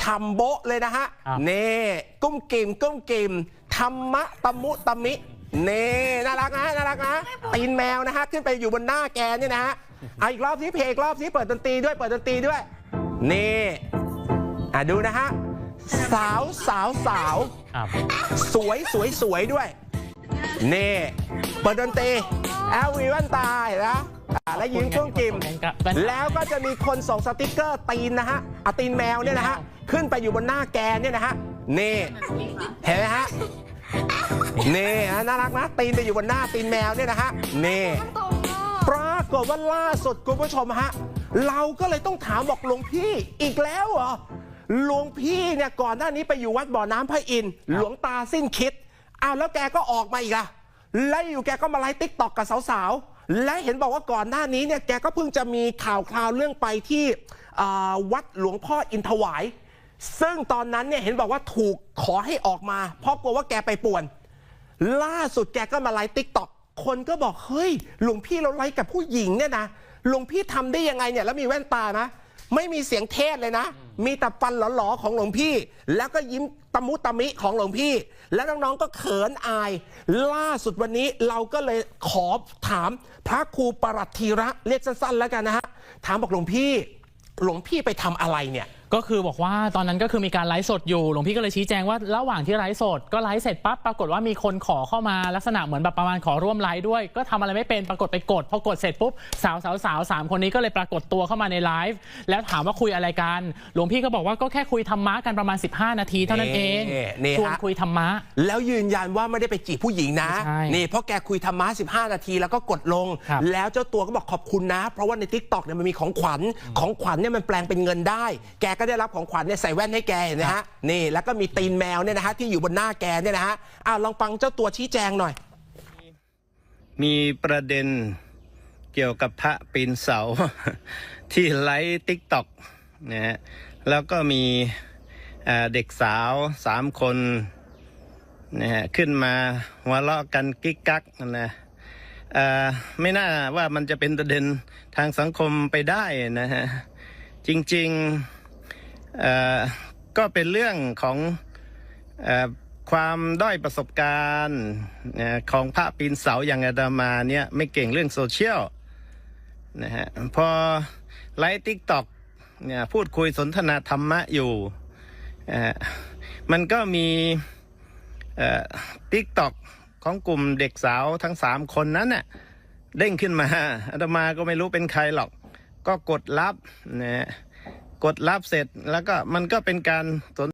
ชัมโบะเลยนะฮะครับ เน่กุ้มกิ่มกุ้มกิ่มธรรมะตะมุตะมิ เน่น่ารักนะน่ารักนะตีนแมวนะฮะขึ้นไปอยู่บนหน้าแกเนี่ยนะฮะเอาอีกรอบสิเพลงอีกรอบสิเปิดดนตรีด้วยเปิดดนตรีด้วย นี่ อะดูนะฮะ สาวสาวสาว ครับ สวยสวยสวยด้วย นี่ เปิดดนตรีแอลวีวันตายนะอะ แล้วยืนกุ้งกิ่มแล้วก็จะมีคนส่งสติกเกอร์ตีนนะฮะเอาตีนแมวเนี่ยนะฮะ ขึ้นไปอยู่บนหน้าแกนเนี่ยนะฮะ นี่เห็นไหมฮะ นี่ฮะน่ารักนะ ตีนไปอยู่บนหน้าตีนแมวเนี่ยนะฮะ นี่ปรากฏว่าล่าสุดคุณผู้ชมฮะ เราก็เลยต้องถามบอกหลวงพี่อีกแล้วเหรอ หลวงพี่เนี่ยก่อนหน้านี้ไปอยู่วัดบ่อน้ำพระอินทร์หลวงตาสิ้นคิด อ้าวแล้วแกก็ออกมาอีกอะแล้วอยู่แกก็มาไลฟ์ติ๊กตอกกับสาวๆ และเห็นบอกว่าก่อนหน้านี้เนี่ยแกก็เพิ่งจะมีข่าวคราวเรื่องไปที่วัดหลวงพ่ออินทวาย ซึ่งตอนนั้นเนี่ยเห็นบอกว่าถูกขอให้ออกมา เพราะกลัวว่าแกไปป่วน ล่าสุดแกก็มาไลฟ์ติ๊กต็อกคนก็บอกเฮ้ยหลวงพี่เราไลฟ์กับผู้หญิงเนี่ยนะหลวงพี่ทำได้ยังไงเนี่ยแล้วมีแว่นตานะ ไม่มีเสียงเทศเลยนะ มีแต่ฟันหลอๆของหลวงพี่ แล้วก็ยิ้มตะมุตะมิของหลวงพี่ แล้วน้องๆก็เขินอาย ล่าสุดวันนี้เราก็เลยขอถามพระครูปรัตทีระเรียกสั้นๆแล้วกันนะฮะถามบอกหลวงพี่ หลวงพี่ไปทำอะไรเนี่ย ก็คือบอกว่าตอนนั้นก็คือมีการไลฟ์สดอยู่หลวงพี่ก็เลยชี้แจงว่าระหว่างที่ไลฟ์สดก็ไลฟ์เสร็จปั๊บปรากฏว่ามีคนขอเข้ามาลักษณะเหมือนแบบประมาณขอร่วมไลฟ์ด้วย ก็ทำอะไรไม่เป็นปรากฏไปกดพอกดเสร็จปุ๊บสาวสาวสาวสามคนนี้ก็เลยปรากฏตัวเข้ามาในไลฟ์แล้วถามว่าคุยอะไรกัน หลวงพี่ก็บอกว่าก็แค่คุยธรรมะกันประมาณ 15 นาทีเท่านั้นเองนี่นี่ชวนฮะคุยธรรมะ แล้วยืนยันว่าไม่ได้ไปจีบผู้หญิงนะใช่นี่เพราะแกคุยธรรมะ15 นาทีแล้วก็กดลงครับแล้วเจ้าตัวก็บอกขอบคุณนะ เพราะว่าในทิกตอกเนี่ยมันมีของขวัญของขวัญเนี่ยมันแปลงเป็นเงินได้ แกก็ได้รับของขวัญเนี่ยใส่แว่นให้แกเห็นไหมฮะนี่แล้วก็มีตีนแมวเนี่ยนะฮะที่อยู่บนหน้าแกเนี่ยนะฮะอ้าวลองฟังเจ้าตัวชี้แจงหน่อย มีประเด็นเกี่ยวกับพระปีนเสา ที่ไลฟ์ติ๊กต็อกนะฮะแล้วก็มีเอ่อเด็กสาวสามคนนะฮะขึ้นมาหัวเราะกันกิ๊กกักนะเอ่อไม่น่าว่ามันจะเป็นประเด็นทางสังคมไปได้นะฮะจริงๆเอ่อ ก็เป็นเรื่องของอความด้อยประสบการณ์ของพระปีนเสาอย่างอาตมาเนี่ยไม่เก่งเรื่องโซเชียลนะฮะพอไลฟ์ติ๊กต็อกเนี่ยพูดคุยสนทนาธรรมะอยู่มันก็มีติ๊กต็อกของกลุ่มเด็กสาวทั้งสามคนนั้นน่ะเด้งขึ้นมาอาตมาก็ไม่รู้เป็นใครหรอก ก็กดรับนะฮะ กดรับเสร็จแล้วก็มันก็เป็นการสน